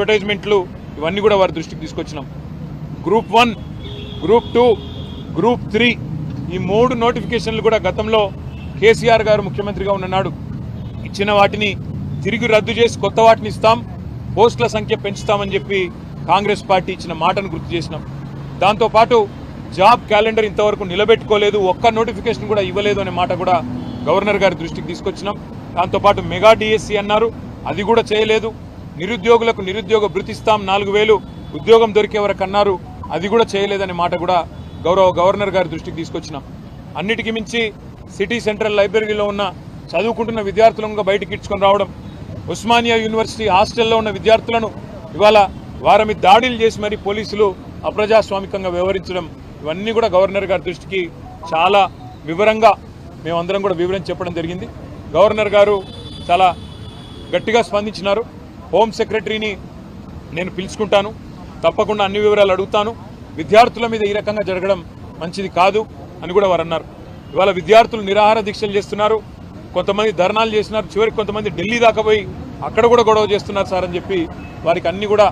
అడ్వర్టైజ్మెంట్లు ఇవన్నీ కూడా వారి దృష్టికి తీసుకొచ్చినాం. Group one group two group three ఈ మూడు నోటిఫికేషన్లు కూడా గతంలో కేసీఆర్ గారు ముఖ్యమంత్రిగా ఉన్ననాడు ఇచ్చిన వాటిని తిరిగి రద్దు చేసి కొత్త వాటిని ఇస్తాం పోస్టుల సంఖ్య పెంచుతామని చెప్పి కాంగ్రెస్ పార్టీ ఇచ్చిన మాటను గుర్తు చేసినాం. దాంతోపాటు జాబ్ క్యాలెండర్ ఇంతవరకు నిలబెట్టుకోలేదు ఒక్క నోటిఫికేషన్ కూడా ఇవ్వలేదు అనే మాట కూడా గవర్నర్ గారి దృష్టికి తీసుకొచ్చినాం. దాంతోపాటు మెగా డిఎస్సి అన్నారు అది కూడా చేయలేదు. నిరుద్యోగులకు నిరుద్యోగ భృతిస్తాం నాలుగు వేలు. ఉద్యోగం దొరికేవరకు అన్నారు. అది కూడా చేయలేదనే మాట కూడా గౌరవ గవర్నర్ గారి దృష్టికి తీసుకొచ్చినాం. అన్నిటికీ మించి సిటీ సెంట్రల్ లైబ్రరీలో ఉన్న చదువుకుంటున్న విద్యార్థులను బయటికి ఇడ్చుకొని రావడం ఉస్మానియా యూనివర్సిటీ హాస్టల్లో ఉన్న విద్యార్థులను ఇవాళ వారమి దాడులు చేసి మరి పోలీసులు అప్రజాస్వామికంగా వ్యవహరించడం ఇవన్నీ కూడా గవర్నర్ గారి దృష్టికి చాలా వివరంగా మేమందరం కూడా వివరించి చెప్పడం జరిగింది. గవర్నర్ గారు చాలా గట్టిగా స్పందించినారు. హోమ్ సెక్రటరీని నేను పిలుచుకుంటాను. తప్పకుండా అన్ని వివరాలు అడుగుతాను. విద్యార్థుల మీద ఈ రకంగా జరగడం మంచిది కాదు అని కూడా వారు అన్నారు. ఇవాళ విద్యార్థులు నిరాహార దీక్షలు చేస్తున్నారు. కొంతమంది ధర్నాలు చేస్తున్నారు. చివరికి కొంతమంది ఢిల్లీ దాకా పోయి అక్కడ కూడా గొడవ చేస్తున్నారు సార్ అని చెప్పి వారికి అన్ని కూడా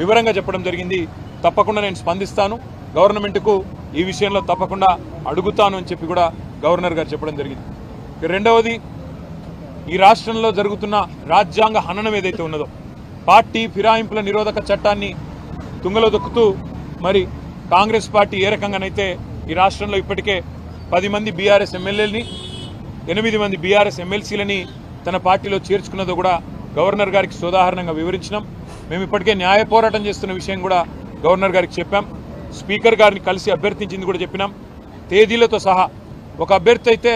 వివరంగా చెప్పడం జరిగింది. తప్పకుండా నేను స్పందిస్తాను. గవర్నమెంట్కు ఈ విషయంలో తప్పకుండా అడుగుతాను అని చెప్పి కూడా గవర్నర్ గారు చెప్పడం జరిగింది. రెండవది ఈ రాష్ట్రంలో జరుగుతున్న రాజ్యాంగ హననం ఏదైతే ఉన్నదో పార్టీ ఫిరాయింపుల నిరోధక చట్టాన్ని తుంగలో దొక్కుతూ మరి కాంగ్రెస్ పార్టీ ఏ రకంగానైతే ఈ రాష్ట్రంలో ఇప్పటికే పది మంది బీఆర్ఎస్ ఎమ్మెల్యేలని ఎనిమిది మంది బీఆర్ఎస్ ఎమ్మెల్సీలని తన పార్టీలో చేర్చుకున్నదో కూడా గవర్నర్ గారికి సోదాహరణంగా వివరించినాం. మేము ఇప్పటికే న్యాయ పోరాటం చేస్తున్న విషయం కూడా గవర్నర్ గారికి చెప్పాం. స్పీకర్ గారిని కలిసి అభ్యర్థించింది కూడా చెప్పినాం. తేదీలతో సహా ఒక అభ్యర్థి అయితే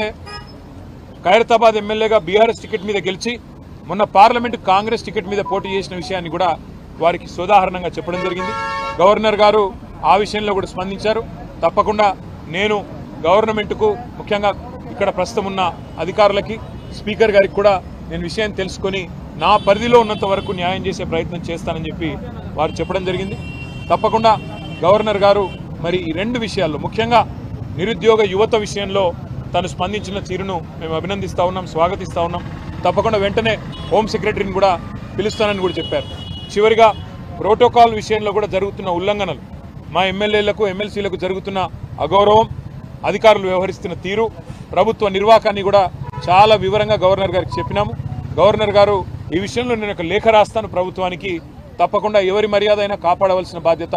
ఖైరతాబాద్ ఎమ్మెల్యేగా బీఆర్ఎస్ టికెట్ మీద గెలిచి మొన్న పార్లమెంటు కాంగ్రెస్ టికెట్ మీద పోటీ చేసిన విషయాన్ని కూడా వారికి సోదాహరణంగా చెప్పడం జరిగింది. గవర్నర్ గారు ఆ విషయంలో కూడా స్పందించారు. తప్పకుండా నేను గవర్నమెంట్కు ముఖ్యంగా ఇక్కడ ప్రస్తుతం ఉన్న అధికారులకి స్పీకర్ గారికి కూడా నేను విషయం తెలుసుకొని నా పరిధిలో ఉన్నంత వరకు న్యాయం చేసే ప్రయత్నం చేస్తానని చెప్పి వారు చెప్పడం జరిగింది. తప్పకుండా గవర్నర్ గారు మరి ఈ రెండు విషయాల్లో ముఖ్యంగా నిరుద్యోగ యువత విషయంలో తను స్పందించిన తీరును మేము అభినందిస్తా ఉన్నాం స్వాగతిస్తా ఉన్నాం. తప్పకుండా వెంటనే హోమ్ సెక్రటరీని కూడా పిలుస్తానని కూడా చెప్పారు. చివరిగా ప్రోటోకాల్ విషయంలో కూడా జరుగుతున్న ఉల్లంఘనలు మా ఎమ్మెల్యేలకు ఎమ్మెల్సీలకు జరుగుతున్న అగౌరవం అధికారులు వ్యవహరిస్తున్న తీరు ప్రభుత్వ నిర్వాకాన్ని కూడా చాలా వివరంగా గవర్నర్ గారికి చెప్పినాము. గవర్నర్ గారు ఈ విషయంలో నేను ఒక లేఖ రాస్తాను ప్రభుత్వానికి. తప్పకుండా ఎవరి మర్యాద అయినా కాపాడవలసిన బాధ్యత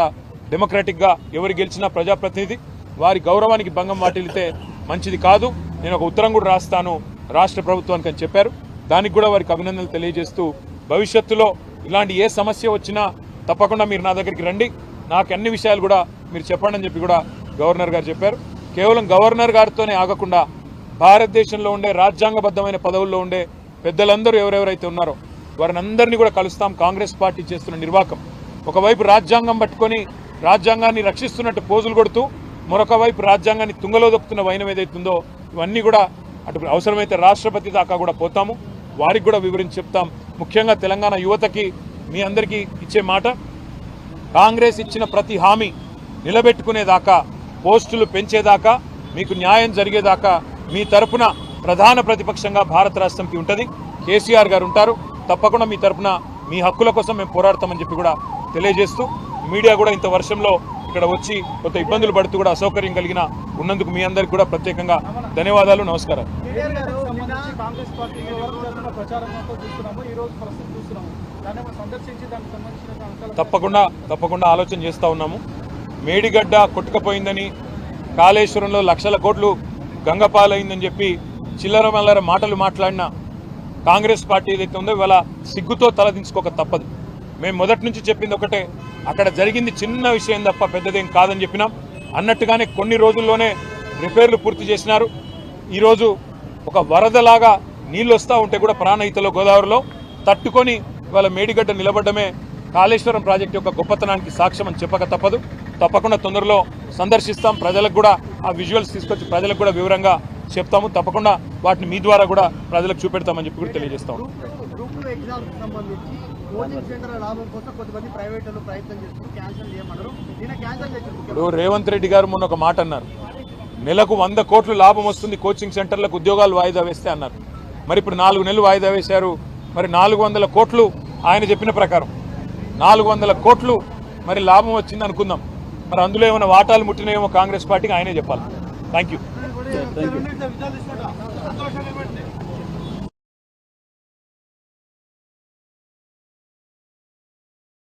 డెమోక్రటిక్గా ఎవరు గెలిచినా ప్రజాప్రతినిధి వారి గౌరవానికి భంగం వాటిల్లితే మంచిది కాదు. నేను ఒక ఉత్తరం కూడా రాస్తాను రాష్ట్ర ప్రభుత్వానికి అని చెప్పారు. దానికి కూడా వారికి అభినందనలు తెలియజేస్తూ భవిష్యత్తులో ఇలాంటి ఏ సమస్య వచ్చినా తప్పకుండా మీరు నా దగ్గరికి రండి. నాకు అన్ని విషయాలు కూడా మీరు చెప్పండి అని చెప్పి కూడా గవర్నర్ గారు చెప్పారు. కేవలం గవర్నర్ గారితోనే ఆగకుండా భారతదేశంలో ఉండే రాజ్యాంగబద్ధమైన పదవుల్లో ఉండే పెద్దలందరూ ఎవరెవరైతే ఉన్నారో వారిని అందరినీ కూడా కలుస్తాం. కాంగ్రెస్ పార్టీ చేస్తున్న నిర్వాకం. ఒకవైపు రాజ్యాంగం పట్టుకొని రాజ్యాంగాన్ని రక్షిస్తున్నట్టు పోజులు కొడుతూ మరొక వైపు రాజ్యాంగాన్ని తుంగలో దొక్కుతున్న వైనం ఏదైతుందో ఇవన్నీ కూడా అటు అవసరమైతే రాష్ట్రపతి దాకా కూడా పోతాము. వారికి కూడా వివరించి చెప్తాం. ముఖ్యంగా తెలంగాణ యువతకి మీ అందరికీ ఇచ్చే మాట కాంగ్రెస్ ఇచ్చిన ప్రతి హామీ నిలబెట్టుకునేదాకా పోస్టులు పెంచేదాకా మీకు న్యాయం జరిగేదాకా మీ తరపున ప్రధాన ప్రతిపక్షంగా భారత రాష్ట్రంకి ఉంటుంది. కేసీఆర్ గారు ఉంటారు. తప్పకుండా మీ తరపున మీ హక్కుల కోసం మేము పోరాడతామని చెప్పి కూడా తెలియజేస్తూ మీడియా కూడా ఇంత వర్షంలో ఇక్కడ వచ్చి కొంత ఇబ్బందులు పడుతూ కూడా అసౌకర్యం కలిగిన ఉన్నందుకు మీ అందరికీ కూడా ప్రత్యేకంగా ధన్యవాదాలు నమస్కారం తప్పకుండా తప్పకుండా ఆలోచన చేస్తూ ఉన్నాము. మేడిగడ్డ కొట్టుకపోయిందని కాళేశ్వరంలో లక్షల కోట్లు గంగపాలైందని చెప్పి చిల్లర మల్లర మాటలు మాట్లాడిన కాంగ్రెస్ పార్టీ ఏదైతే ఉందో ఇవాళ సిగ్గుతో తలదించుకోక తప్పదు. మేము మొదటి నుంచి చెప్పింది ఒకటే అక్కడ జరిగింది చిన్న విషయం తప్ప పెద్దదేం కాదని చెప్పినాం. అన్నట్టుగానే కొన్ని రోజుల్లోనే రిపేర్లు పూర్తి చేసినారు. ఈరోజు ఒక వరదలాగా నీళ్ళు వస్తూ ఉంటే కూడా ప్రాణహితలో గోదావరిలో తట్టుకొని ఇవాళ మేడిగడ్డ నిలబడమే కాళేశ్వరం ప్రాజెక్టు యొక్క గొప్పతనానికి సాక్ష్యం అని చెప్పక తప్పదు. తప్పకుండా తొందరలో సందర్శిస్తాం. ప్రజలకు కూడా ఆ విజువల్స్ తీసుకొచ్చి ప్రజలకు కూడా వివరంగా చెప్తాము. తప్పకుండా వాటిని మీ ద్వారా కూడా ప్రజలకు చూపెడతామని చెప్పి కూడా తెలియజేస్తాం. గ్రూప్ గ్రూప్ టూ ఎగ్జామ్స్ సంబంధించి కోచింగ్ సెంటర్ లాభం కోసం కొంతమంది ప్రైవేట్ వాళ్ళు ప్రయత్నం చేస్తున్నారు క్యాన్సిల్ చేయమన్నారు. నిన్న క్యాన్సిల్ చేశారు ఇప్పుడు రేవంత్ రెడ్డి గారు మొన్న ఒక మాట అన్నారు. నెలకు వంద కోట్లు లాభం వస్తుంది కోచింగ్ సెంటర్లకు ఉద్యోగాలు వాయిదా వేస్తే అన్నారు. మరి ఇప్పుడు నాలుగు నెలలు వాయిదా వేశారు. మరి నాలుగు వందల కోట్లు ఆయన చెప్పిన ప్రకారం. నాలుగు వందల కోట్లు మరి లాభం వచ్చింది అనుకుందాం. మరి అందులో ఏమైనా వాటాలు ముట్టినాయేమో కాంగ్రెస్ పార్టీకి ఆయనే చెప్పాలి. Thank you